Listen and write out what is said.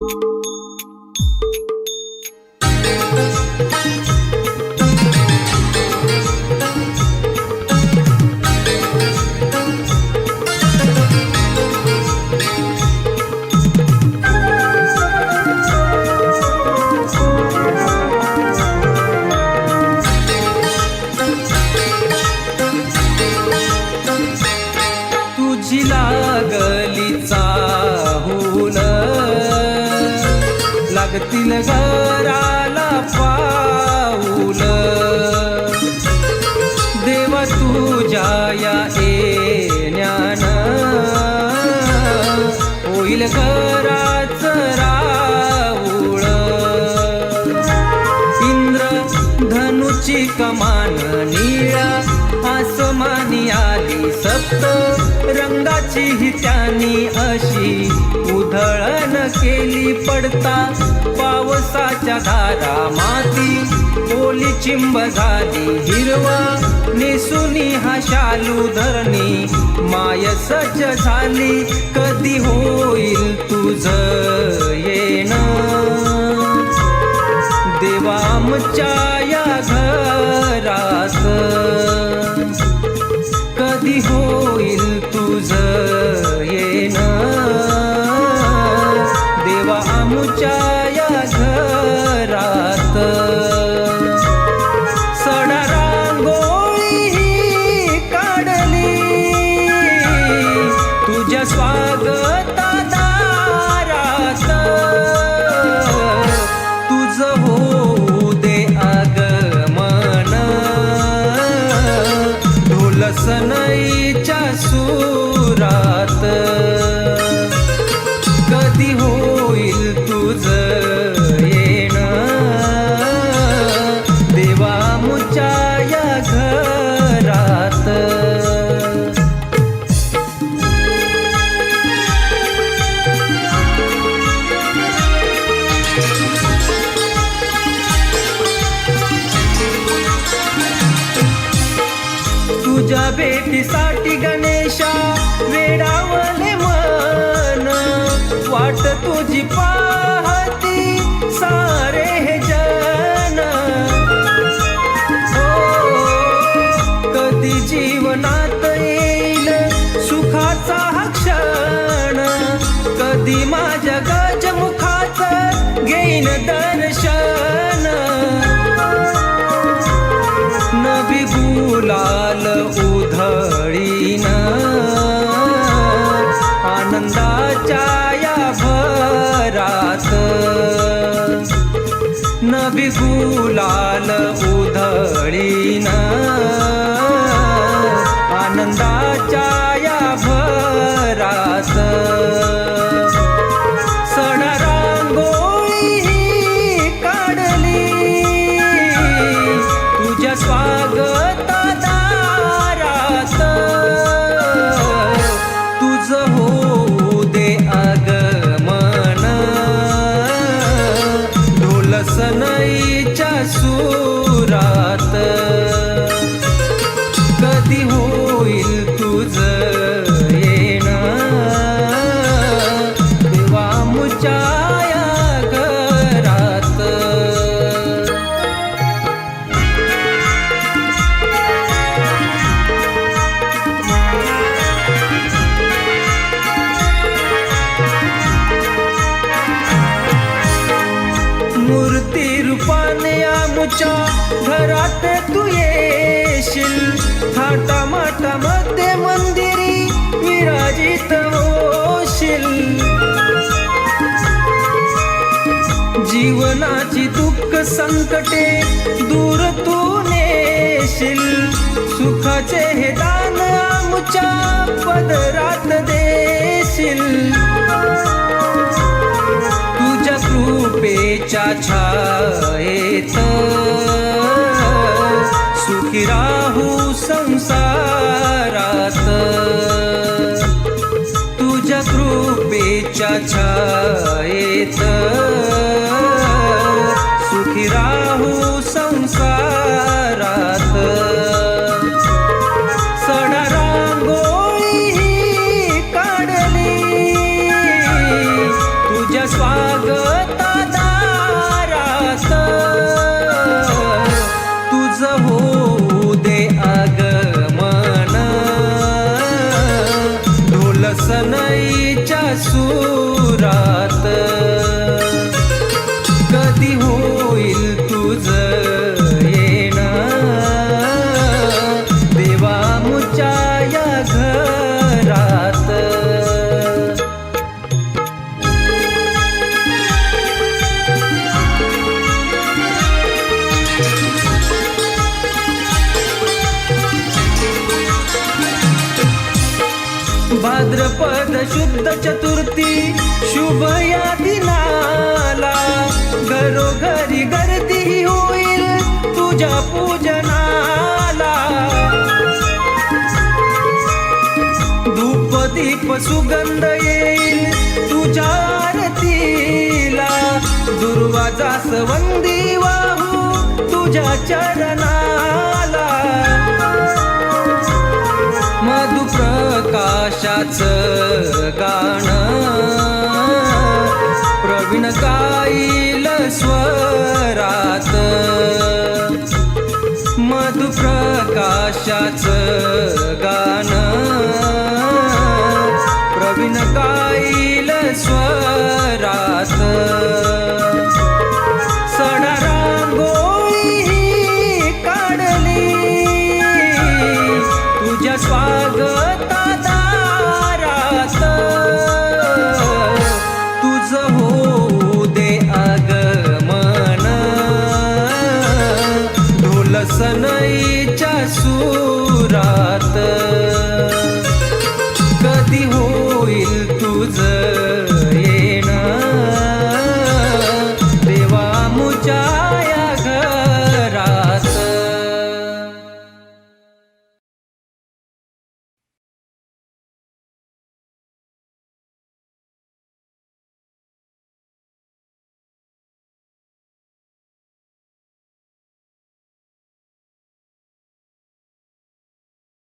तुझी येतील घराला पाऊल. देव तुझ्या या येण्यान होईल घराच राऊळ. इंद्र धनुची कमान निळा आसमानी आली सप्त रंगाची ही त्यानी अशी धळण केली पडता पावसाच्या धारा माती ओली चिंब झाली हिरवा निसुनी हा शालू धरणी माय झाली कधी होईल तुझ येण? देवा आमच्या या घर भेटीसाठी गणेशा वेडावले मन. वाट तुझी पाहती सारे हे जन. हो कधी जीवनात येईल सुखाचा क्षण. कधी माझ्या गजमुखाच घेईन दर्शन. या भरात. नबी गुलाल उधळीन. घरात तू येशील. थाटा माटा मध्ये मंदिरी विराजित होशील. जीवनाची दुःख संकटे दूर तू नेशील. सुखाचे हे दान आमच्या पदरात देशील. तुझ्या कृपेच्या छायेत सुखी राहू संसार भाद्रपद शुद्ध चतुर्थी शुभ या दिनाला घरोघरी गर्दी होईल तुझ्या पूजनाला. धूप दीप सुगंध येईल तुझ्या आरतीला. दुर्वाजा सवंदी वाहू तुझ्या चरणा गाणं. प्रवीण गाईल स्वरात कधी होईल